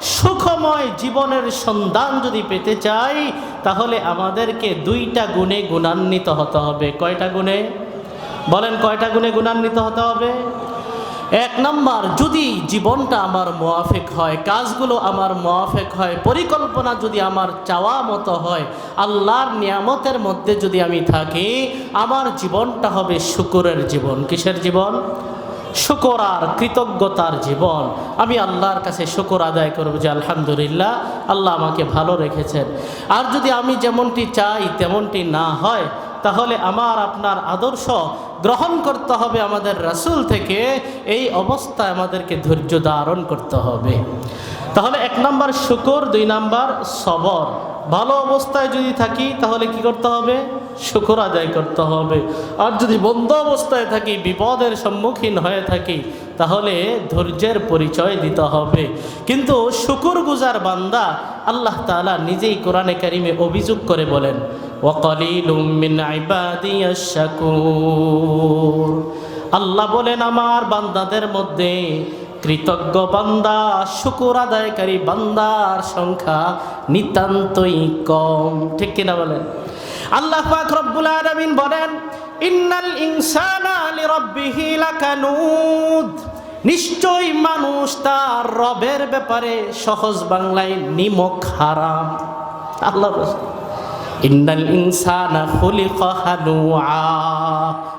সুখময় জীবনের সন্ধান যদি পেতে চাই, তাহলে আমাদেরকে দুইটা গুণে গুণান্বিত হতে হবে। কয়টা গুণে? বলেন, কয়টা গুণে গুণান্বিত হতে হবে? এক নম্বর, যদি জীবনটা আমার মোয়াফেক হয়, কাজগুলো আমার মোয়াফেক হয়, পরিকল্পনা যদি আমার চাওয়া মতো হয়, আল্লাহর নিয়ামতের মধ্যে যদি আমি থাকি, আমার জীবনটা হবে শুকুরের জীবন। কিসের জীবন? শুকর আর কৃতজ্ঞতার জীবন। আমি আল্লাহর কাছে শুকর আদায় করব যে আলহামদুলিল্লাহ, আল্লাহ আমাকে ভালো রেখেছেন। আর যদি আমি যেমনটি চাই, তেমনটি না হয়, তাহলে আমার আপনার আদর্শ গ্রহণ করতে হবে আমাদের রাসুল থেকে। এই অবস্থায় আমাদেরকে ধৈর্য ধারণ করতে হবে। তাহলে এক নম্বর শুকর, দুই নম্বর সবর। ভালো অবস্থায় যদি থাকি, তাহলে কি করতে হবে? শুকর আদায় করতে হবে। আর যদি বন্ধ অবস্থায় থাকি, বিপদের সম্মুখীন হয়ে থাকি, তাহলে ধৈর্যের পরিচয় দিতে হবে। কিন্তু শুকুর গুজার বান্দা আল্লাহ তাআলা নিজেই কোরআনে কারিমে অভিযোগ করে বলেন আল্লাহ বলেন, আমার বান্দাদের মধ্যে কৃতজ্ঞ বান্দা শুকুর আদায়কারী বান্দার সংখ্যা নিতান্তই কম। ঠিক কিনা বলেন? আল্লাহ পাক রব্বুল আলামিন বলেন ইন্নাল ইনসানা লিরাব্বিহি লাকানুদ। নিশ্চয় মানুষ তার রবের ব্যাপারে সহজ বাংলায় নিমক হারাম। আল্লাহ বলছেন, ইন্নাল ইনসানা খুলিকা হালুআ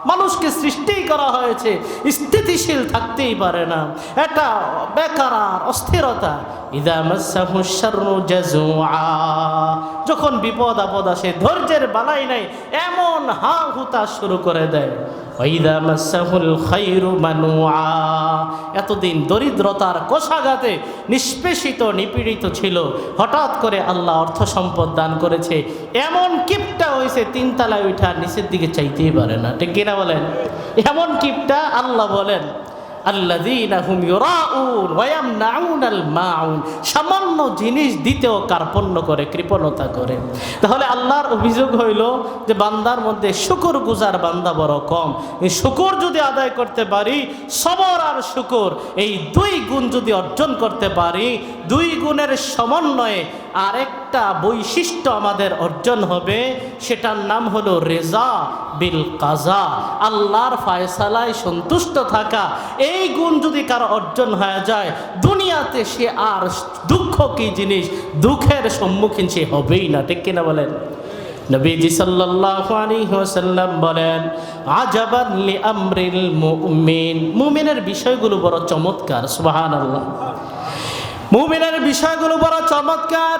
মানুষকে সৃষ্টি করা হয়েছে, স্থিতিশীল থাকতেই পারে না। এটা বেকার অস্থিরতা। যখন বিপদ আপদ আসে, ধৈর্যের বালাই নাই, এমন হা হুতা শুরু করে দেয়। এতদিন দরিদ্রতার কোষাঘাতে নিষ্পেষিত, নিপীড়িত ছিল। হঠাৎ করে আল্লাহ অর্থ সম্পদ দান করেছে। এমন কিপটা হয়েছে তিনতলায় উঠা নিচের দিকে চাইতেই পারে না। ঠিক কিনা বলেন? এমন কিপটা আল্লাহ বলেন। সামান্য জিনিস দিতেও কার্পণ্য করে, কৃপণতা করে। তাহলে আল্লাহর অভিযোগ হইল যে বান্দার মধ্যে শুকর গুজার বান্দা বড় কম। এই শুকর যদি আদায় করতে পারি, সবর আর শুকর, এই দুই গুণ যদি অর্জন করতে পারি, দুই গুণের সমন্বয়ে আরেকটা বৈশিষ্ট্য আমাদের অর্জন হবে, সেটার নাম হলো রেজা বিল কাজা। আল্লাহর ফায়সালায় সন্তুষ্ট থাকা। এই গুণ যদি কারও অর্জন হয়ে যায়, দুনিয়াতে সে আর দুঃখ কি জিনিস? দুঃখের সম্মুখীন সে হবেই না। ঠিক কিনা বলেন? নবীজি সাল্লাল্লাহু বলেন, আজাবান মুমিনের বিষয়গুলো বড় চমৎকার, সুবহানাল্লাহ। মুমিনের বিষয়গুলো বড় চমৎকার।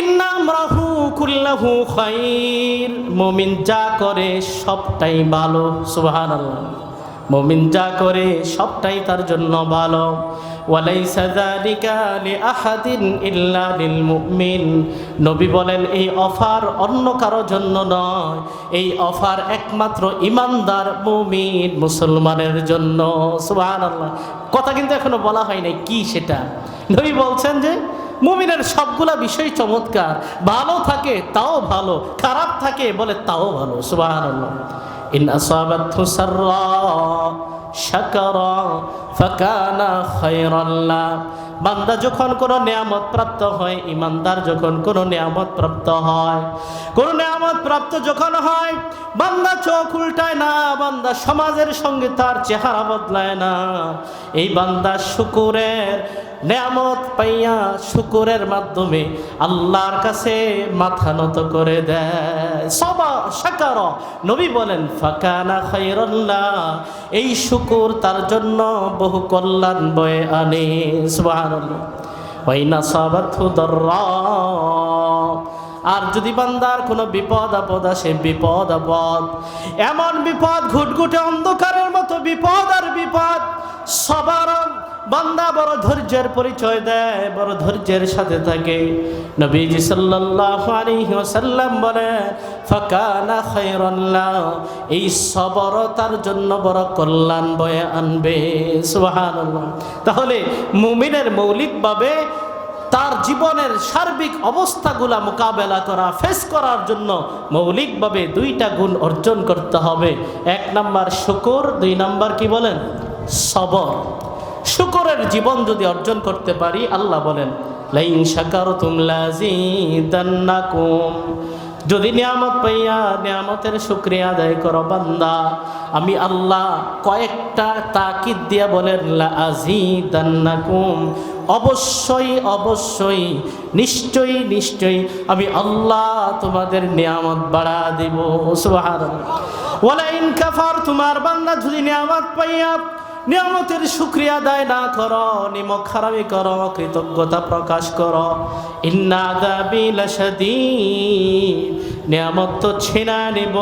ইন্নামরাহু কুল্লাহু খাইর। মুমিন যা করে সবটাই ভালো সুবাহ মুমিন যা করে সবটাই তার জন্য ভালো। ওয়ালাইসা ইল্লা লিল মুমিন নবী বলেন, এই অফার অন্য কারও জন্য নয়, এই অফার একমাত্র ইমানদার মুমিন মুসলমানের জন্য। সুবহানাল্লাহ। কথা কিন্তু এখনও বলা হয় নাই, কি সেটা? নবী বলছেন যে, মুমিনের সবগুলা বিষয় চমৎকার, ভালো থাকে তাও ভালো, খারাপ থাকে বলে তাও ভালো, সুবহানাল্লাহ। ইন আসাবাতহু শাকারা ফাকানা খায়রাল্লাহ বান্দা যখন কোনো নিয়ামত প্রাপ্ত হয়, ইমানদার যখন কোনো নিয়ামত প্রাপ্ত হয়, কোনো নিয়ামত প্রাপ্ত যখন হয়, বান্দা চোখ উল্টায় না, বান্দা সমাজের সঙ্গে তার চেহারা বদলায় না। এই বান্দা শুকুরের নেয়ামত পাইয়া শুকুরের মাধ্যমে আল্লাহর কাছে মাথা নত করে দেয়। সবা সাকার। নবী বলেন, ফাকানা খাইরাল্লাহ এই শুকুর তার জন্য বহু কল্যাণ বয়ে আনে। সুবহানাল্লাহ। ওয়াইনা দাররা। আর যদি বান্দার কোনো বিপদ আপদ আসে, বিপদ আপদ, এমন বিপদ, ঘুটঘুটে অন্ধকারের মতো বিপদ আর বিপদ, সবার বান্দা বড় ধৈর্যের পরিচয় দেয়, বড় ধৈর্যের সাথে থাকে। নবীজি ওয়াসাল্লাম বলে এই সবর তার জন্য বড় কল্যাণ বয়ে আনবে। তাহলে মুমিনের মৌলিকভাবে তার জীবনের সার্বিক অবস্থাগুলা মোকাবেলা করা ফেস করার জন্য মৌলিকভাবে দুইটা গুণ অর্জন করতে হবে। এক নাম্বার শুকুর, দুই নাম্বার কি বলেন? সবর। শুকরের জীবন যদি অর্জন করতে পারি, আল্লাহ বলেন, লাইন শাকারতুম লাযিদান্নাকুম যদি নিয়ামত পাইয়া নিয়ামতের শুক্রিয়া আদায় করো বান্দা, আমি আল্লাহ কয়েকটা তাকিদ দিয়া বলেন লাযিদান্নাকুম অবশ্যই অবশ্যই, নিশ্চয়ই নিশ্চয়ই আমি আল্লাহ তোমাদের নিয়ামত বাড়া দিব, সুবহানাল্লাহ। ওয়ালাইন কাফার তোমার বান্দা যদি নিয়ামত পাইয়া নিয়ামতের শুক্রিয়া আদায় না করো, নিমক খারাপি করো কৃতজ্ঞতা প্রকাশ করো। নিয়ামত তো ছেনা নিব,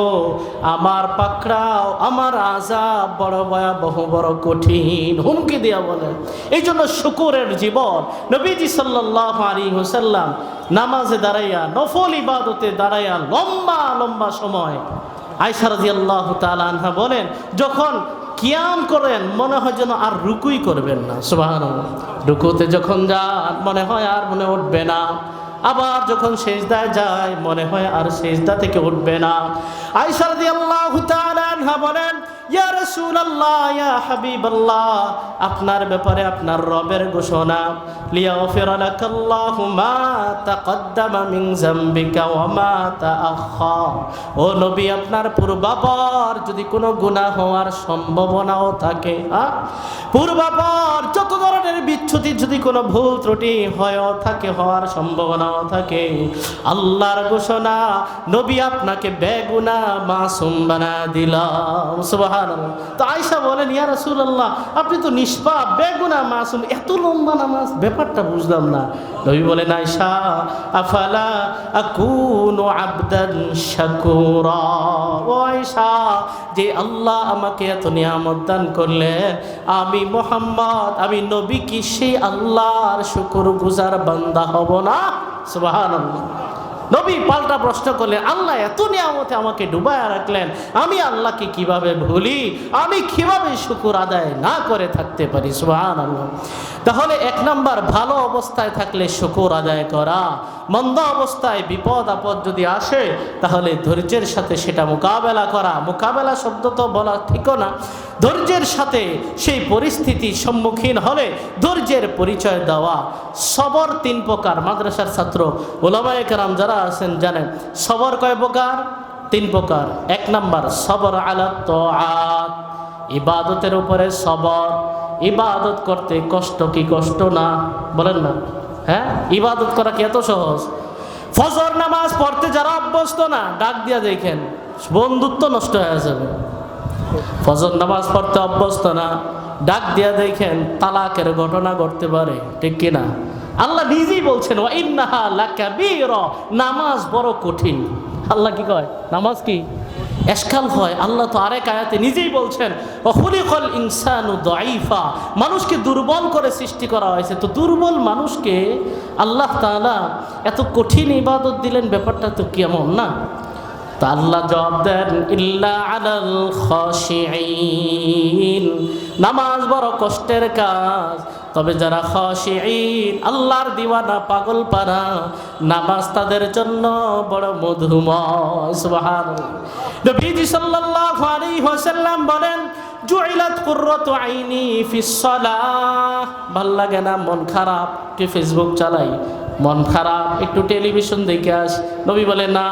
আমার পাকড়াও, আমার আজাব বড় ভয়াবহ, বড় কঠিন হুমকি দিয়া বলে। এই জন্য শুকুরের জীবন, নবীজি সাল্লাহ আলী হুসাল্লাম নামাজে দাঁড়াইয়া, নফল ইবাদতে দাঁড়াইয়া লম্বা লম্বা সময় আয়সা রাজি আল্লাহ আনহা বলেন, যখন কিয়াম করেন, মনে হয় যেন আর রুকুই করবেন না সুবাহান রুকুতে যখন যান, মনে হয় আর মনে উঠবে না। আবার যখন সেজদায় যায়, মনে হয় আর সেজদা থেকে উঠবে না। আইসার দিয়ে আনহা বলেন আপনার ব্যাপারে আপনার রবের ঘোষণা মা মা পূর্বাপর যদি কোনো গুনাহ হওয়ার সম্ভাবনাও থাকে হ্যাঁ পূর্বাপর যত ধরনের বিচ্ছুতি যদি কোনো ভুল ত্রুটি হয়েও থাকে, হওয়ার সম্ভাবনাও থাকে, আল্লাহর ঘোষণা, নবী আপনাকে বেগুনা মাসুম বানা দিলাম সুবহানাল্লাহ। তো আয়সা বলেন, ইয়া রাসূলুল্লাহ, আপনি তো নিষ্পাপ, বেগুনা মাসুম, এত লম্বা নামাজ। ব্যাপারটা বুঝলাম না। নবী বলেন আয়সা আফালা আকুনু আবদান শাকুরা? ও আয়সা যে আল্লাহ আমাকে এত নিয়ামত দান করলেন আমি মোহাম্মদ, আমি নবী কি সেই আল্লাহর শুকর গুজার বান্দা হব না? সুবহানাল্লাহ। নবী পাল্টা প্রশ্ন করলেন, আল্লাহ, এত নিয়ামতে আমাকে ডুবায় রাখলেন। আমি আল্লাহকে কীভাবে ভুলি? আমি কীভাবে শুকুর আদায় না করে থাকতে পারি? সুহান আল্লাহ তাহলে এক নাম্বার, ভালো অবস্থায় থাকলে শুকুর আদায় করা। মন্দ অবস্থায় বিপদ আপদ যদি আসে, তাহলে ধৈর্যের সাথে সেটা মোকাবেলা করা। মোকাবেলা শব্দ তো বলা ঠিকও না। ধৈর্যের সাথে সেই পরিস্থিতির সম্মুখীন হলে ধৈর্যের পরিচয় দেওয়া, সবর তিন প্রকার। মাদ্রাসার ছাত্র, ওলামায় কারাম যারা আছেন জানেন, সবর কয় প্রকার? তিন প্রকার। এক নাম্বার, সবর আলা তো ইবাদতের উপরে সবর। ইবাদত করতে কষ্ট কি কষ্ট না? বলেন না। হ্যাঁ? ইবাদত করা কি এত সহজ? ফজর নামাজ পড়তে যারা অভ্যস্ত না, ডাক দিয়া দেখেন, বন্ধুত্ব নষ্ট হয়ে যাবে। ফজর নামাজ পড়তে অভ্যস্ত না, ডাক দিয়া দেখেন তালাকের ঘটনা ঘটতে পারে, ঠিক কিনা? আল্লাহ নিজেই বলছেন নামাজ বড় কঠিন। আল্লাহ কি কয়? নামাজ কি? এসকাল হয়। আল্লাহ তো আরেক আয়াতে নিজেই বলছেন অহুলিকল ইনসানু দাইফা মানুষকে দুর্বল করে সৃষ্টি করা হয়েছে। তো দুর্বল মানুষকে আল্লাহ তাআলা এত কঠিন ইবাদত দিলেন, ব্যাপারটা তো কেমন না? তা আল্লাহ জবাব দেন, ইল্লা আলাল খাশিঈন। নামাজ বড় কষ্টের কাজ। তবে যারা খাশিঈন, আল্লাহর দিওয়ানা পাগল পারা, নামাজ তাদের জন্য বড় মধুময়, সুবহানাল্লাহ। নবীজি সাল্লাল্লাহু আলাইহি ওয়াসাল্লাম বলেন, জুইলাত কুররাতু আইনি ফিস সালাহ। ভালো লাগে না, মন খারাপ, কি ফেসবুক চালাই? মন খারাপ, একটু টেলিভিশন দেখে আস। নবী বলে, না,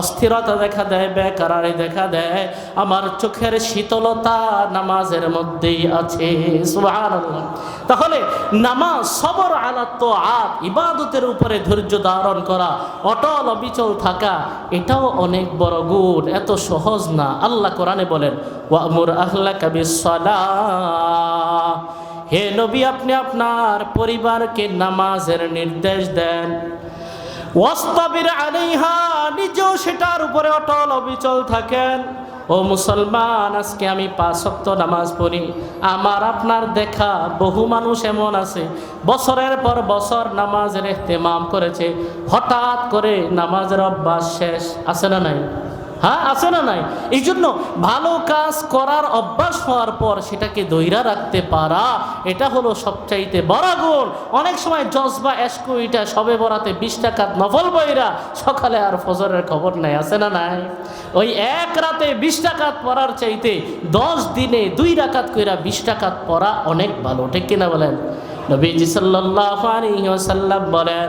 অস্থিরতা দেখা দেয়, বেকারারে দেখা দেয়। আমার চোখের শীতলতা নামাজের মধ্যেই আছে। তাহলে নামাজ, সবর আলাত তো ইবাদতের উপরে ধৈর্য ধারণ করা, অটল অবিচল থাকা, এটাও অনেক বড় গুণ। এত সহজ না। আল্লাহ কোরআনে বলেন, ওয়া ওয়ামুর আহলা কাবিস হে নবী, আপনি আপনার পরিবারকে নামাজের নির্দেশ দেন। ওয়াস্তাবির আলাইহা, নিজেও সেটার উপরে অটল অবিচল থাকেন। ও মুসলমান, আজকে আমি পাঁচ সপ্ত নামাজ পড়ি। আমার, আপনার দেখা বহু মানুষ এমন আছে, বছরের পর বছর নামাজের এহতেমাম করেছে। হঠাৎ করে নামাজের অভ্যাস শেষ, আছে না নাই? হ্যাঁ আছে না নাই? এই জন্য ভালো কাজ করার অভ্যাস হওয়ার পর সেটাকে দৈরা রাখতে পারা, এটা হলো সবচাইতে বড় গুণ। অনেক সময় জজবা, এসকো এটা সবে বরাতে বিশ টাকার নফল বইরা সকালে আর ফজরের খবর নাই, আছে না নাই? ওই এক রাতে বিশ টাকাত পড়ার চাইতে দশ দিনে দুই রাকাত কইরা বিশ টাকাত পড়া অনেক ভালো, ঠিক কিনা বলেন? নবীজি সাল্লাল্লাহু আলাইহি ওয়াসাল্লাম বলেন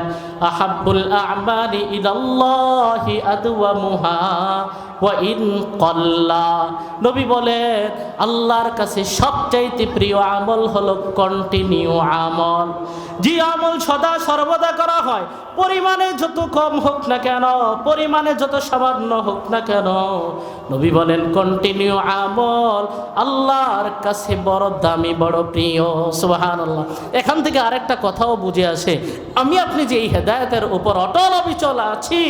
আহাব্বুল আ'মালি ইলাল্লাহি আদওয়ামুহা ওয়া ইন কল্লা। নবী বলেন, আল্লাহর কাছে সবচাইতে প্রিয় আমল হলো কন্টিনিউ আমল। যে আমল সদা সর্বদা করা হয়, পরিমাণে যত কম হোক না কেন, পরিমাণে যত সামান্য হোক না কেন, নবী বলেন কন্টিনিউ আমল আল্লাহর কাছে বড় দামি, বড় প্রিয়। আল্লাহ এখান থেকে আরেকটা কথাও বুঝে আসে। আমি আপনি যে এই হেদায়তের উপর অটল অবিচল আছি,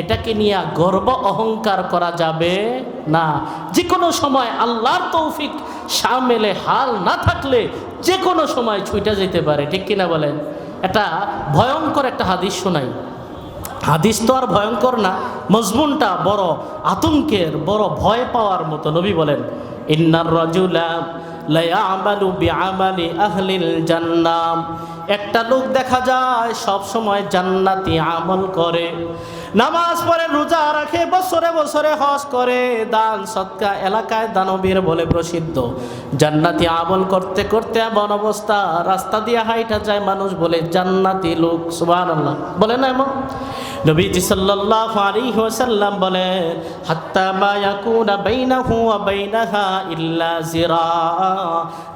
এটাকে নিয়ে গর্ব অহংকার করা যাবে না। যে কোনো সময় আল্লাহর তৌফিক সামেলে হাল না থাকলে যে কোনো সময় ছুটে যেতে পারে, ঠিক কিনা বলেন? এটা ভয়ঙ্কর একটা হাদিস শোনাই। হাদিস তো আর ভয়ঙ্কর না, মজমুনটা বড় আতঙ্কের, বড় ভয় পাওয়ার মতো, নবী বলেন, ইন্নার রাজুলা লায়ামালু বিআমালি আহলিল জান্নাম। একটা লোক দেখা যায়, সব সময় জান্নাতি আমল করে। নামাজ পড়ে, রোজা রাখে, বছরে বছরে হজ করে। দান সৎকা এলাকায় দানবীর বলে প্রসিদ্ধ। জান্নাতি আমল করতে করতে এমন অবস্থা। রাস্তা দিয়ে হাইটা যায় মানুষ বলে, জান্নাতি লোক। সুবাহ বলে না এমন? নবীজি সাল্লাল্লাহু আলাইহি ওয়াসাল্লাম বলেন, হাত্তা মা ইয়াকুনা বাইনাহু ওয়া বাইনাহা ইল্লা জিরা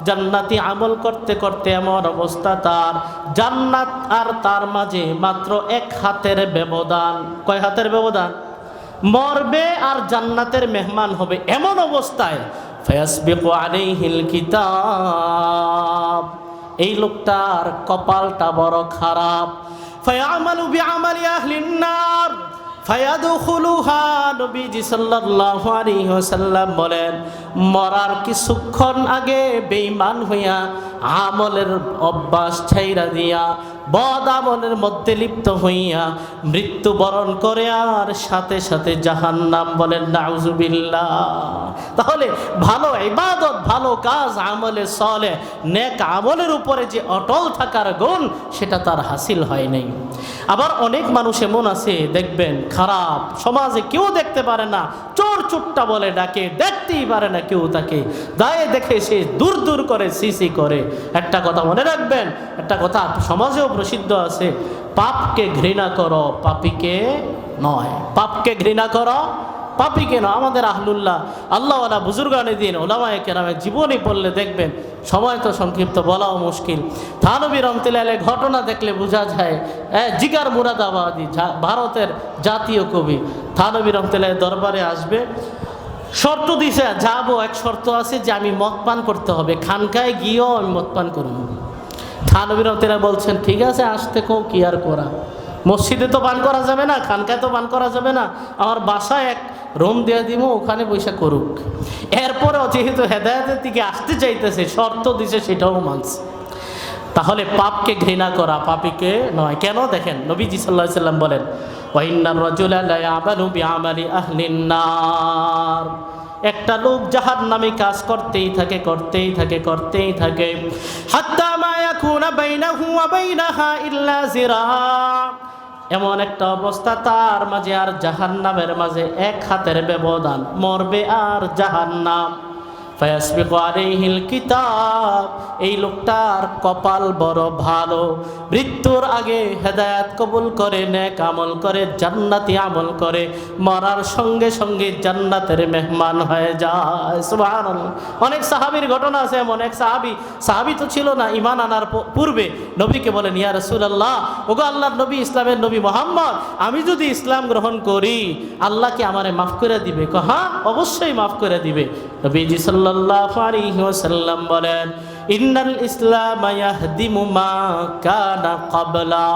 জান্নাতি আমল করতে করতে এমন অবস্থা তার। জান্নাত আর তার মাঝে মাত্র এক হাতের ব্যবধান। কয় হাতের ব্যবধান? মরবে আর জান্নাতের মেহমান হবে এমন অবস্থায়। ফায়াসবিকু আলাইহিল কিতাব। এই লোকটার কপালটা বড় খারাপ। ফায়ামালু বিআমালি আহলিন নার ফায়াদুখুলুহা, নবীজি সাল্লাল্লাহু আলাইহি ওয়াসাল্লাম বলেন, মরার কিছুক্ষণ আগে বেঈমান হইয়া আমলের অভ্যাস ছাইরা দিয়া বদ আমলের মধ্যে লিপ্ত হইয়া মৃত্যুবরণ করে আর সাথে সাথে জাহান্নাম বলেন, নাউজুবিল্লাহ। তাহলে ভালো ইবাদত, ভালো কাজ, আমলে চলে নেক আমলের উপরে যে অটল থাকার গুণ, সেটা তার হাসিল হয় নাই। আবার অনেক মানুষ এমন আছে, দেখবেন খারাপ, সমাজে কেউ দেখতে পারে না, চোর চুট্টা বলে ডাকে, দেখতেই পারে না কেউ তাকে। দায়ে দেখে সে দূর দূর করে সিসি করে। একটা কথা মনে রাখবেন, একটা কথা সমাজেও প্রসিদ্ধ আছে, পাপকে ঘৃণা করো, পাপিকে নয়। পাপকে ঘৃণা করো পাপি কেন আমাদের আহলুল্লাহ, আল্লাহওয়ালা বুজুর্গানে দিন, ওলামায় কেরামে জীবনী পড়লে দেখবেন, সময় তো সংক্ষিপ্ত, বলাও মুশকিল। থানবী রমতিলালে ঘটনা দেখলে বোঝা যায় হ্যাঁ জিগার মুরাদাবাদী ভারতের জাতীয় কবি। থানবী রমতিলায় দরবারে আসবে। শর্ত দিছে, যাব, এক শর্ত আছে যে আমি মদ পান করতে হবে। খানকায় গিয়েও আমি মদ পান করব। থানবী রমতিলা বলছেন, ঠিক আছে, আসতে কো কি আর করা? মসজিদে তো পান করা যাবে না, খানকায় তো পান করা যাবে না। আমার বাসায় এক রুম দিয়ে দিব ওখানে পয়সা করুক। এরপরেও যেহেতু হেদায়তের দিকে আসতে চাইতেছে, শর্ত দিছে, সেটাও মানছে। তাহলে পাপকে ঘৃণা করা, পাপিকে নয়। কেন? দেখেন, নবীজি সাল্লাহ সাল্লাম বলেন একটা লোক জাহার নামে কাজ করতেই থাকে করতেই থাকে করতেই থাকে। হাত্তা বাইনাহু ওয়া বাইনাহা ইল্লা জিরা এমন একটা অবস্থা তার মাঝে আর জাহান্নামের মাঝে এক হাতের ব্যবধান, মরবে আর জাহান্নাম। এই লোকটার কপাল বড় ভালো। মৃত্যুর আগে হেদায়াত কবুল করে, নেক আমল করে, জান্নাতি আমল করে, মরার সঙ্গে সঙ্গে জান্নাতের মেহমান হয়ে যায়। অনেক সাহাবীর ঘটনা আছে এমন। এক সাহাবী সাহাবী তো ছিল না ইমান আনার পূর্বে। নবীকে বলেন, ইয়া রাসূলুল্লাহ, ওগো আল্লাহর নবী, ইসলামের নবী মোহাম্মদ, আমি যদি ইসলাম গ্রহণ করি, আল্লাহ কি আমারে মাফ করে দিবে? হ্যাঁ অবশ্যই মাফ করে দিবে। নবীজি সাল্লাল্লাহু আলাইহি ওয়াসাল্লাম বলেন ইন্নাল ইসলাম ইয়াহদিমু মা কানা ক্বাবলা।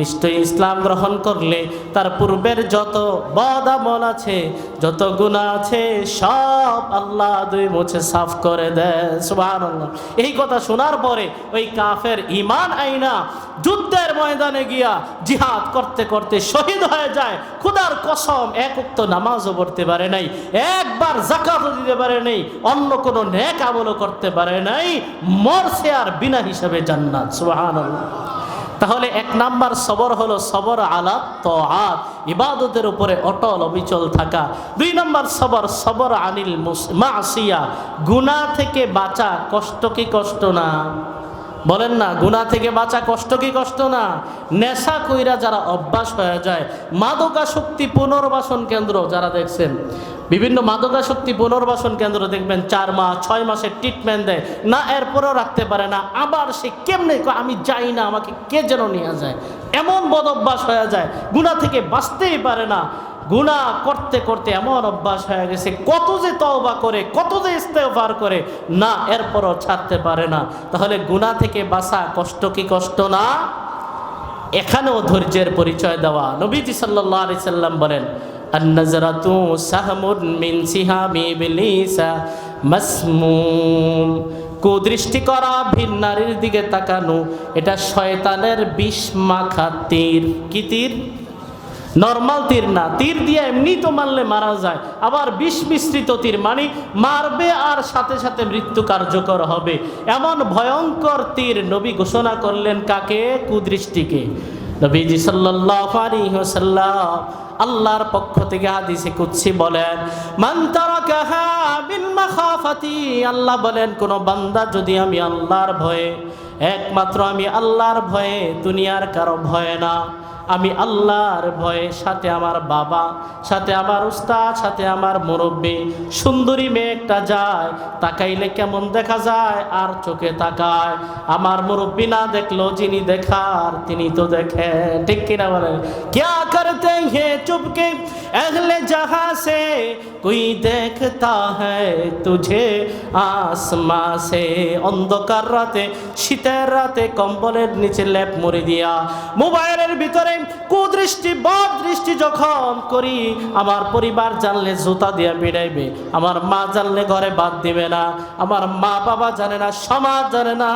নিশ্চয়ই ইসলাম গ্রহণ করলে তার পূর্বের যত বদ আমল আছে, যত গুনাহ আছে, সব আল্লাহ দুই মুছে সাফ করে দেয়। সুবহানাল্লাহ। এই কথা শোনার পরে ওই কাফের ইমান আইনা যুদ্ধের ময়দানে গিয়া জিহাদ করতে করতে শহীদ হয়ে যায়। খুদার কসম, এক উক্ত নামাজও পড়তে পারে নাই, একবার জাকাতও দিতে পারে নাই, অন্য কোনো নেক আমলও করতে পারে নাই, মরছে আর বিনা হিসাবে জান্নাত। সুবহানাল্লাহ। তাহলে এক নাম্বার সবর হলো সবর আলা তআত, ইবাদতের উপরে অটল অবিচল থাকা। দুই নাম্বার সবর সবর আনিল মুস- মাসিয়া, গুনাহ থেকে বাঁচা কষ্ট কি কষ্ট না? বলেন না, গুনাহ থেকে বাঁচা কষ্ট কি কষ্ট না? নেশা কইরা যারা অভ্যাস হয়ে যায় মাদকাশক্তি পুনর্বাসন কেন্দ্র যারা দেখছেন বিভিন্ন মাদকাশক্তি পুনর্বাসন কেন্দ্র দেখবেন, চার মাস, ছয় মাসের ট্রিটমেন্ট দেয়। না, এরপরও রাখতে পারে না। আবার সে কেমনে আমি যাই না, আমাকে কে যেন নিয়ে যায়? এমন বদ অভ্যাস হয়ে যায়, গুণা থেকে বাঁচতেই পারে না। গুণা করতে করতে এমন অভ্যাস হয়ে গেছে, কত যে তওবা করে, কত যে ইস্তেফার করে, না, এরপরও ছাড়তে পারে না। তাহলে গুণা থেকে বাঁচা কষ্ট কি কষ্ট না? এখানেও ধৈর্যের পরিচয় দেওয়া। নবীজি সাল্লাল্লাহু আলাইহি সাল্লাম বলেন আন্নাজরাতু সাহমুন মিন সিহামি ইবলিসা মাসমুম কুদৃষ্টি করা ভিন নারীর দিকে তাকানো, এটা শয়তানের বিষ মাখা তীর। কি তীর? নর্মাল তীর না, তীর দিয়ে এমনি তো মারলে মারা যায়। আবার বিষ মিশ্রিত তীর মানে মারবে আর সাথে সাথে মৃত্যু কার্যকর হবে। এমন ভয়ঙ্কর তীর নবী ঘোষণা করলেন কাকে? কুদৃষ্টিকে। নবীজি সাল্লাল্লাহু আলাইহি ওয়াসাল্লাম আল্লাহর পক্ষ থেকে হাদিসে কুদসি বলেন, মান তারাকাহা বিল মাখাফাতি আল্লাহ বলেন, কোন বান্দা যদি আমি আল্লাহর ভয়ে, একমাত্র আমি আল্লাহর ভয়ে, দুনিয়ার কারও ভয়ে না আমি আল্লাহর ভয়ে সাথে আমার বাবা সাথে আমার উস্তাদ সাথে আমার মুরব্বী সুন্দরী মেয়ে একটা যায় তাকাইলে কেমন দেখা যায় আর চোখে তাকায় আমার মুরব্বী না দেখলো যিনি দেখার তিনি তো দেখে ঠিক কিনা বলে ক্যা করতে হে চুপকে अगले जहां से कोई देखता है तुझे आसमां से অন্ধকার রাতে শীতের রাতে কম্বলের নিচে লেপ মুড়ি দিয়া মোবাইলের ভিতরে কুদৃষ্টি, বদ দৃষ্টি যখন করি। আমার পরিবার জানলে জুতা দিয়ে বিড়াইবে, আমার মা জানলে ঘরে বাদ দিবে না, আমার মা বাবা জানে না, সমাজ জানে না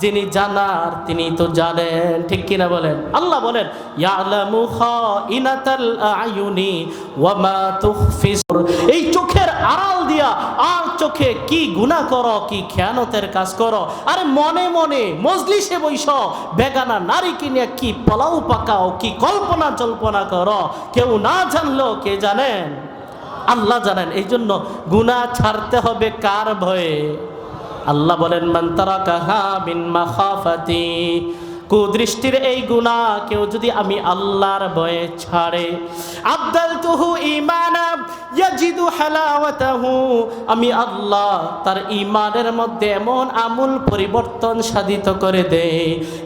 যিনি জানার, তিনি তো জানেন। ঠিক কিনা বলেন? আল্লাহ বলেন, ইয়ালামু খাইনাতাল আয়ুনি ওয়া মা তুখফিস এই চোখের আড়াল দিয়া আর চোখে কি গুনাহ করো, কি খেয়ানতের কাজ করো? আরে মনে মনে মজলিসে বইস বেগানা নারী কিনে কি পোলাও পাকাও, কি কল্পনা জল্পনা করো? কেউ না জানলো, কে জানেন? আল্লাহ জানেন। এই জন্য গুণা ছাড়তে হবে কার ভয়ে? আল্লাহ বলেন মান্তারা কাহা বিন মাখাফাতি। কুদৃষ্টির এই গুণা কেউ যদি আমি আল্লাহর ভয়ে ছাড়ে। আব্দাল তুহু ইমানা ইয়াজিদু হালাওয়াতাহু। আমি আল্লাহ তার ইমানের মধ্যে এমন আমূল পরিবর্তন সাধিত করে দেয়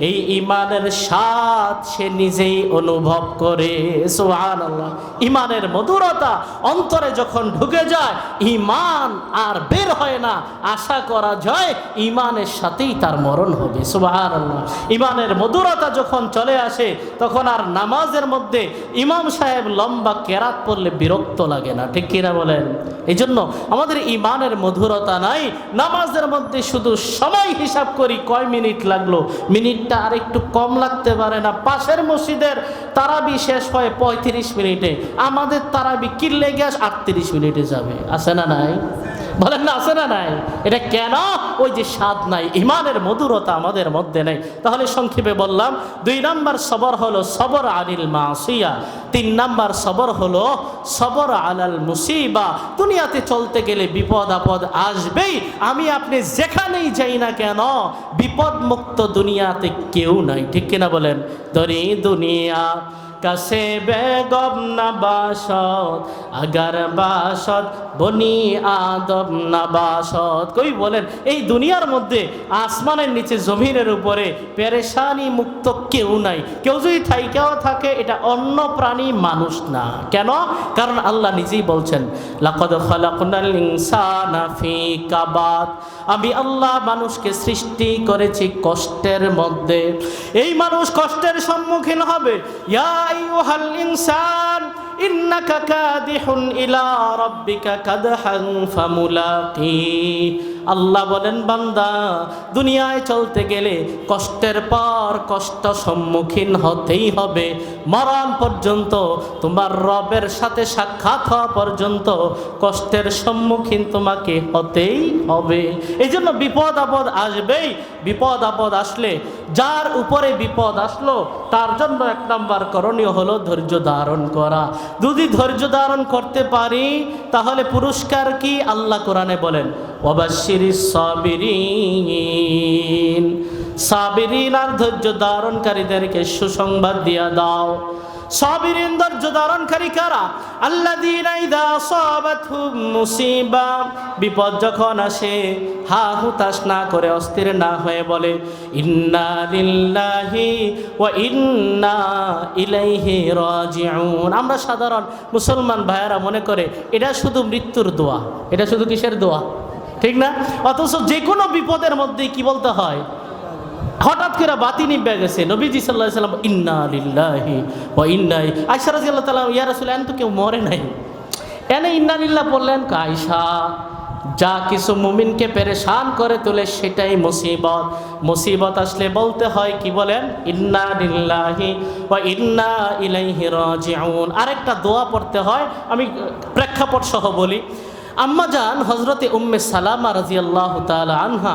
এই ইমানের স্বাদ সে নিজেই অনুভব করে। সুবহানাল্লাহ। ইমানের মধুরতা অন্তরে যখন ঢুকে যায় ইমান আর বের হয় না। আশা করা যায় ইমানের সাথেই তার মরণ হবে। সুবহানাল্লাহ। ইমানের মধুরতা যখন চলে আসে, তখন আর নামাজের মধ্যে ইমাম সাহেব লম্বা কেরাত পড়লে বিরক্ত লাগে না। ঠিক কিনা বলেন? এই জন্য আমাদের ইমানের মধুরতা নাই। নামাজের মধ্যে শুধু সময় হিসাব করি, কয় মিনিট লাগল? মিনিটটা আর একটু কম লাগতে পারে না। পাশের মসজিদের তারাবি শেষ হয় পঁয়ত্রিশ মিনিটে। আমাদের তারাবি কিনলে গ্যাস আটত্রিশ মিনিটে যাবে। আছে না নাই? বলেন না, আছে না নাই? এটা কেন? ওই যে স্বাদ নাই ইমানের মধুরতা আমাদের মধ্যে নেই। তাহলে সংক্ষেপে বললাম, দুই নাম্বার সবর হলো সবর আনিল মাসিয়া, তিন নাম্বার সবর হলো সবর আলাল মুসিবা। দুনিয়াতে চলতে গেলে বিপদ আপদ আসবেই, আমি আপনি যেখানেই যাই না কেন বিপদ মুক্ত দুনিয়াতে কেউ নাই। ঠিক কিনা বলেন? ধরি দুনিয়া, কাছে বেগম না বাসত, আগার বাসত বনি আদম না বাসত কই বলেন, এই দুনিয়ার মধ্যে আসমানের নিচে জমিনের উপরে পেরেশানি মুক্ত কেউ নাই। কেউ যদি থাইকেও থাকে, এটা অন্য প্রাণী মানুষ না। কেন? কারণ আল্লাহ নিজেই বলছেন, লাকদ খালাকনাল ইনসানা ফি কাবাদ আমি আল্লাহ মানুষকে সৃষ্টি করেছি কষ্টের মধ্যে। এই মানুষ কষ্টের সম্মুখীন হবে। ইয়া আইয়ুহাল ইনসান। ইন্নাকা কাদিহুন ইলা রাব্বিকা কাদহান ফামুলাকি আল্লাহ বলেন, বান্দা, দুনিয়ায় চলতে গেলে কষ্টের পর কষ্ট সম্মুখীন হতেই হবে। মরণ পর্যন্ত, তোমার রবের সাথে সাক্ষাৎ হওয়া পর্যন্ত কষ্টের সম্মুখীন তোমাকে হতেই হবে। এই জন্য বিপদ আপদ আসবেই। বিপদ আপদ আসলে, যার উপরে বিপদ আসলো, তার জন্য এক নাম্বার করণীয় হলো ধৈর্য ধারণ করা। যদি ধৈর্য ধারণ করতে পারি, তাহলে পুরস্কার কি আল্লাহ কোরআনে বলেন? সাবিরিন আর ধৈর্য ধারণকারীদেরকে সুসংবাদ দিয়া দাও। সাবিরিন ধৈর্য ধারণকারী কারা? আল্লাযীনা ইযা আসাবাতহুম মুসিবা। বিপদ যখন আসে, হা হুতাশ না করে, অস্থির না হয়ে বলে, ইন্না লিল্লাহি ওয়া ইন্না ইলাইহি রাজিউন। আমরা সাধারণ মুসলমান ভাইয়েরা মনে করে, এটা শুধু মৃত্যুর দোয়া, এটা শুধু কিসের দোয়া? ঠিক না? অথচ যে কোনো বিপদের মধ্যে কি বলতে হয়? হঠাৎ করে বাতি নিবে গেছে। নবীজি সাল্লাহ সাল্লাম ইন্না লিল্লাহি ও ইন্নাই আয়সা রাজি আল্লাহ তালা ইয়া রসুল, এন তো কেউ মরে নাই। এনে ইন্না লিল্লাহ বললেন কায়সা যা কিছু মুমিনকে পেরেশান করে তোলে সেটাই মুসিবত। মুসিবত আসলে বলতে হয়, কি বলেন? ইন্না লিল্লাহি ও ইন্না ইলাইহি রাজিউন। আরেকটা দোয়া পড়তে হয়, আমি প্রেক্ষাপট সহ বলি। আম্মাজান হজরতে উম্মে সালামা রাজিয়াল্লাহ তালা আনহা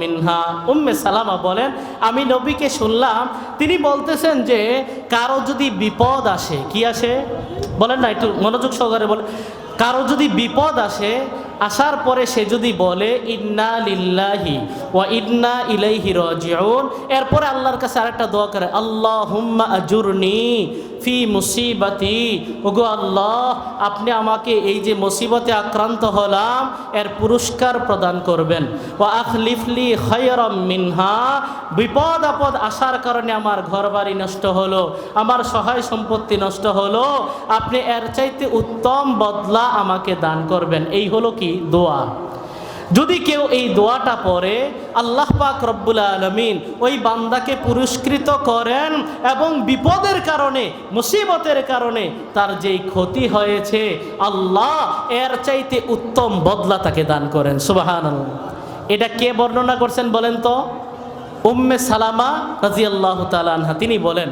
মিনহা। উম্মে সালামা বলেন, আমি নবীকে শুনলাম, তিনি বলতেছেন যে, কারও যদি বিপদ আসে, কি আসে? বলেন না, একটু মনোযোগ সহকারে বলেন। কারও যদি বিপদ আসে, আসার পরে সে যদি বলে, ইন্না লিল্লাহি ও ইন্না ইলাইহি রাজিউন এরপরে আল্লাহর কাছে আরেকটা দোয়া করে, আল্লাহুম্মা আজুরনি ফি মুসিবাতি। ওগো আল্লাহ, আপনি আমাকে এই যে মুসিবতে আক্রান্ত হলাম, এর পুরস্কার প্রদান করবেন। ও আখলিফলি খয়রম মিনহা। বিপদ আপদ আসার কারণে আমার ঘরবাড়ি নষ্ট হলো, আমার সহায় সম্পত্তি নষ্ট হলো। আপনি এর চাইতে উত্তম বদলা আমাকে দান করবেন। এই হলো কি? দোয়া। যদি কেউ এই দোয়াটা পড়ে, আল্লাহ পাক রব্বুল আলমিন ওই বান্দাকে পুরস্কৃত করেন এবং বিপদের কারণে, মুসিবতের কারণে তার যেই ক্ষতি হয়েছে, আল্লাহ এর চাইতে উত্তম বদলা তাকে দান করেন। সুবাহান এটা কে বর্ণনা করছেন বলেন তো? উম্মে সালামা রাজি আল্লাহ তালানহা তিনি বলেন,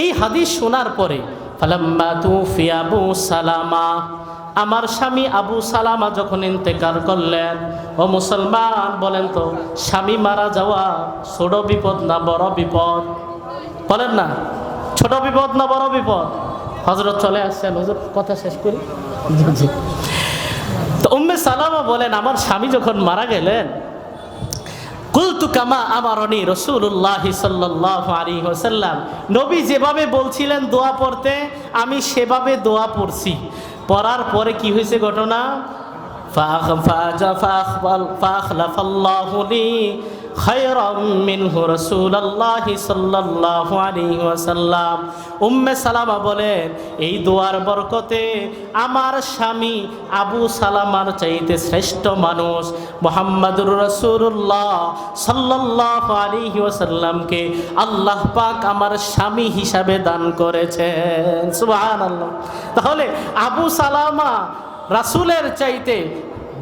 এই হাদিস শোনার পরে, ফালাম্মা তু ফিয়াবু সালামা। আমার স্বামী আবু সালামা যখন ইন্তেকার করলেন, ও মুসলমান বলেন তো, স্বামী মারা যাওয়া ছোট বিপদ না বড় বিপদ? বলেন না, ছোট বিপদ না বড় বিপদ? হজরত চলে আসছেন হুজুর কথা শেষ করি। তো উম্মে সালামা বলেন, আমার স্বামী যখন মারা গেলেন, কুলতু কামা আমারনি রসুল্লাহ সাল্লাহ আলী নবী যেভাবে বলছিলেন দোয়া পড়তে, আমি সেভাবে দোয়া পড়ছি। পড়ার পরে কি হয়েছে ঘটনা فأخ- فأج- فأخبل- فأخلف الله لي خيرا منه رسول الله صلى الله عليه وسلم উম্মে সালামা বলেন এই দোয়ার বরকতে আমার স্বামী আবু সালামার চাইতে শ্রেষ্ঠ মানুষ মোহাম্মদুর রসুল্লাহ সাল্লাহ আলিহি ওসাল্লামকে আল্লাহ পাক আমার স্বামী হিসাবে দান করেছেন সুবাহান আল্লাহ তাহলে আবু সালামা রাসুলের চাইতে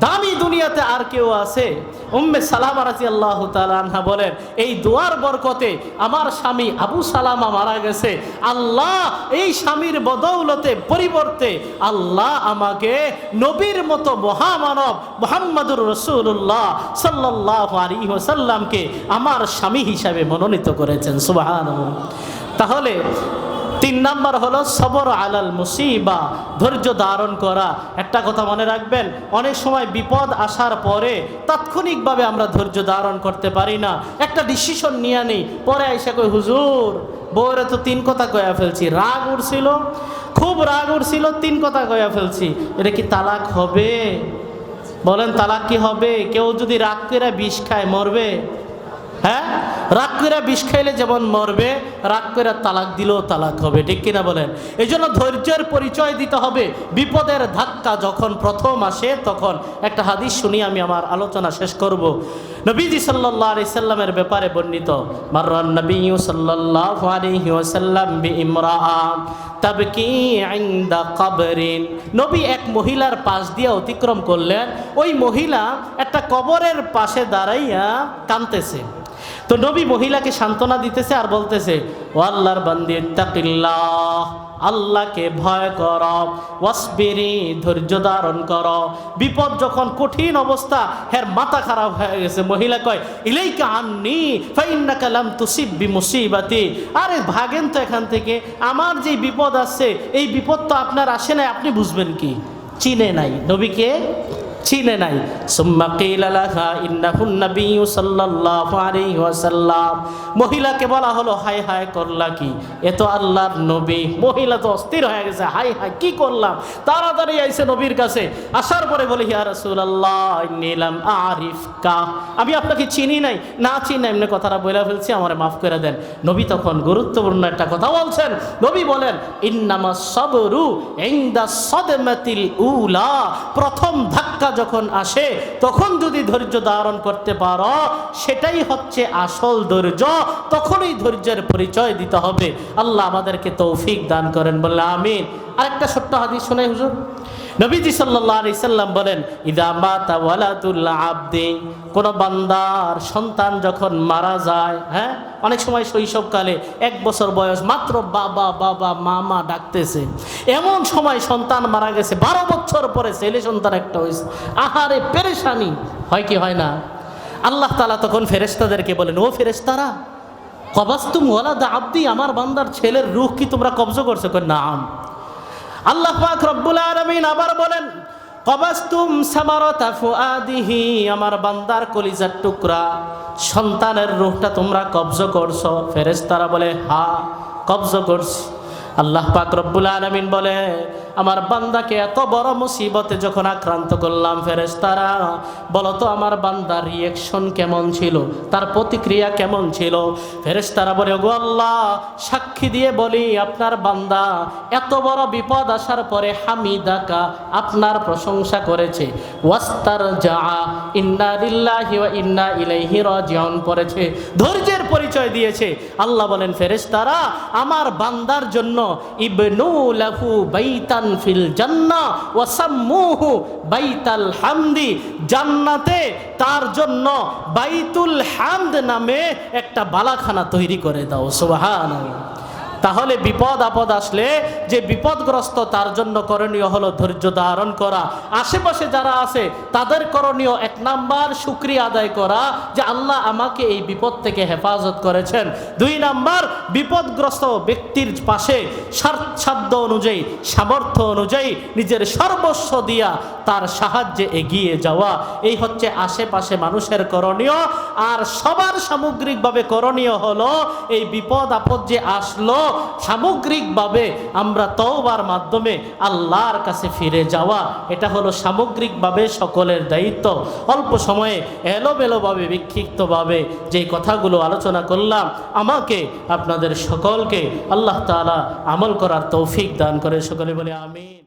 দামি দুনিয়াতে আর কেউ আছে? উম্মে সালামা রাজি আল্লাহ আনহা বলেন, এই দোয়ার বরকতে আমার স্বামী আবু সালামা মারা গেছে। আল্লাহ এই স্বামীর বদৌলতে পরিবর্তে আল্লাহ আমাকে নবীর মতো মহামানব মোহাম্মদুর রসুল্লাহ সাল্লাহ আলী ওসাল্লামকে আমার স্বামী হিসাবে মনোনীত করেছেন। সুবাহান তাহলে তিন নাম্বার হলো সবর আলাল মুসিবা, ধৈর্য ধারণ করা। একটা কথা মনে রাখবেন, অনেক সময় বিপদ আসার পরে তাৎক্ষণিকভাবে আমরা ধৈর্য ধারণ করতে পারি না। একটা ডিসিশন নিয়ে নেই, পরে আইসা কই হুজুর, বউরে তো তিন কথা কয়া ফেলছি, রাগ উঠছিল খুব রাগ উঠছিল তিন কথা কয়া ফেলছি। এটা কি তালাক হবে? বলেন, তালাক কি হবে? কেউ যদি রাগ করে বিষ খায়, মরবে? হ্যাঁ? রাগ করে বিষ খাইলে যেমন মরবে, রাগ করে তালাক দিলেও তালাক হবে, ঠিক কিনা বলেন? এই জন্য ধৈর্যের পরিচয় দিতে হবে। বিপদের ধাক্কা যখন প্রথম আসে, তখন একটা হাদিস শুনি আমি আমার আলোচনা শেষ করব। নবীজি সাল্লাহ আলি সাল্লামের ব্যাপারে বর্ণিত, মার্রান নবী সাল্লাহ আলাইহি ওয়াসাল্লাম বি ইমরাআ তাবকি ইনদা কবরিন। নবী এক মহিলার পাশ দিয়ে অতিক্রম করলেন, ওই মহিলা একটা কবরের পাশে দাঁড়াইয়া কাঁদতেছে। তো নবী মহিলাকে সান্ত্বনা দিতেছে আর বলতেছে, ও আল্লাহর বান্দি তাকিল্লাহ আল্লাহকে ভয় কর, ওয়াসবিরি, ধৈর্য ধারণ কর। বিপদ যখন কঠিন অবস্থা, হের মাথা খারাপ হয়ে গেছে। মহিলা কয়, ইলাইকা আননি ফাইন্না কালাম তুসিব বি মুসিবাতি আরে ভাগেন তো এখান থেকে, আমার যে বিপদ আসছে এই বিপদ তো আপনার আসে নাই, আপনি বুঝবেন কি? চিনে নাই। নবীকে চিনে নাই। সুম্মা কিলা লাহা ইন্নাহুন নাবিয়্যু সাল্লাল্লাহু আলাইহি ওয়াসাল্লাম। মহিলাকে বলা হলো হাই হাই করলা কি? এ তো আল্লাহর নবী। মহিলা তো অস্থির হয়ে গেছে। হাই হাই কি করলাম? তাড়াতাড়ি আইছে নবীর কাছে। আসার পরে বলে, ইয়া রাসূলুল্লাহ নিলাম আরিফ কা আমি আপনাকে চিনি নাই, না চিনি এমনি কথাটা বলে ফেলছি, আমারে মাফ করে দেন। নবী তখন গুরুত্বপূর্ণ একটা কথা বলছেন। নবী বলেন ইন্নামা সবরু ইনদা সদমাতিল উলা। প্রথম ধাক্কা যখন আসে, তখন যদি ধৈর্য ধারণ করতে পারো, সেটাই হচ্ছে আসল ধৈর্য। তখনই ধৈর্যের পরিচয় দিতে হবে। আল্লাহ আমাদেরকে তৌফিক দান করেন, বললে আমিন। আরেকটা ছোট্ট হাদিস শোনাই হুজুর। নবীজি সাল্লাল্লাহু আলাইহি সাল্লাম বলেন, ইদা মাতা ওয়ালাদুল আবদি। কোন বান্দার সন্তান যখন মারা যায় হ্যাঁ অনেক সময় শৈশবকালে এক বছর বয়স মাত্র বাবা বাবা, মামা ডাকতেছে। এমন সময় সন্তান মারা গেছে, বারো বছর পরে ছেলে সন্তান একটা হয়েছে। আহারে, পেরেশানি। হয় কি, হয় না? আল্লাহ তালা তখন ফেরেশতাদেরকে বলেন, ও ফেরেশতারা, কবাস্তুম ওয়ালাদা আব্দি? আমার বান্দার ছেলের রুখ কি তোমরা কবজ করছ? নাম। আল্লাহ পাক রব্বুল আলামিন আবার বলেন, কবাস্তুম সামারতা ফুআদিহি আমার বান্দার কলিজার টুকরা, সন্তানের রূহটা তোমরা কবজ করছ। ফেরেশতারা বলে হা কবজ করছি। আল্লাহ পাক রব্বুল আলামিন বলে আমার বান্দাকে এত বড় মুসিবতে যখন আক্রান্ত করলাম ফেরেশতারা বলো তো আমার বান্দার রিয়েকশন কেমন ছিল? তার প্রতিক্রিয়া কেমন ছিল? ফেরেশতারা বলে গো আল্লাহ, সাক্ষী দিয়ে বলি, আপনার বান্দা এত বড় বিপদ আসার পরে হামিদাকা আপনার প্রশংসা করেছে। ওয়াস্তার যা ইন্না লিল্লাহি ওয়া ইন্না ইলাইহি রাজিউন পড়েছে, ধৈর্যের পরিচয় দিয়েছে। আল্লাহ বলেন, ফেরেশতারা, আমার বান্দার জন্য ইবনু লাহু বাইতান ফিল জান্না ওয়াসাম্মুহু বাইতাল হামদি। জান্নাতে তার জন্য বাইতুল হামদ নামে একটা বালাখানা তৈরি করে দাও, সুবহানাল্লাহ। তাহলে বিপদ আপদ আসলে যে বিপদগ্রস্ত তার জন্য করণীয় হলো ধৈর্য ধারণ করা। আশেপাশে যারা আছে, তাদের করণীয় এক নাম্বার শুক্রিয়া আদায় করা যে আল্লাহ আমাকে এই বিপদ থেকে হেফাজত করেছেন। দুই নাম্বার, বিপদগ্রস্ত ব্যক্তির পাশে সাধ্য অনুযায়ী, সামর্থ্য অনুযায়ী নিজের সর্বস্ব দিয়া তার সাহায্যে এগিয়ে যাওয়া। এই হচ্ছে আশেপাশে মানুষের করণীয়। আর সবার সামগ্রিকভাবে করণীয় হলো এই বিপদ আপদ যে আসলো সামগ্রিকভাবে আমরা তওবার মাধ্যমে আল্লাহর কাছে ফিরে যাওয়া, এটা হলো সামগ্রিকভাবে সকলের দায়িত্ব। অল্প সময়ে এলোমেলোভাবে, বিক্ষিপ্তভাবে যে কথাগুলো আলোচনা করলাম, আমাকে, আপনাদের সকলকে আল্লাহ তালা আমল করার তৌফিক দান করে। সকলে বলে আমিন।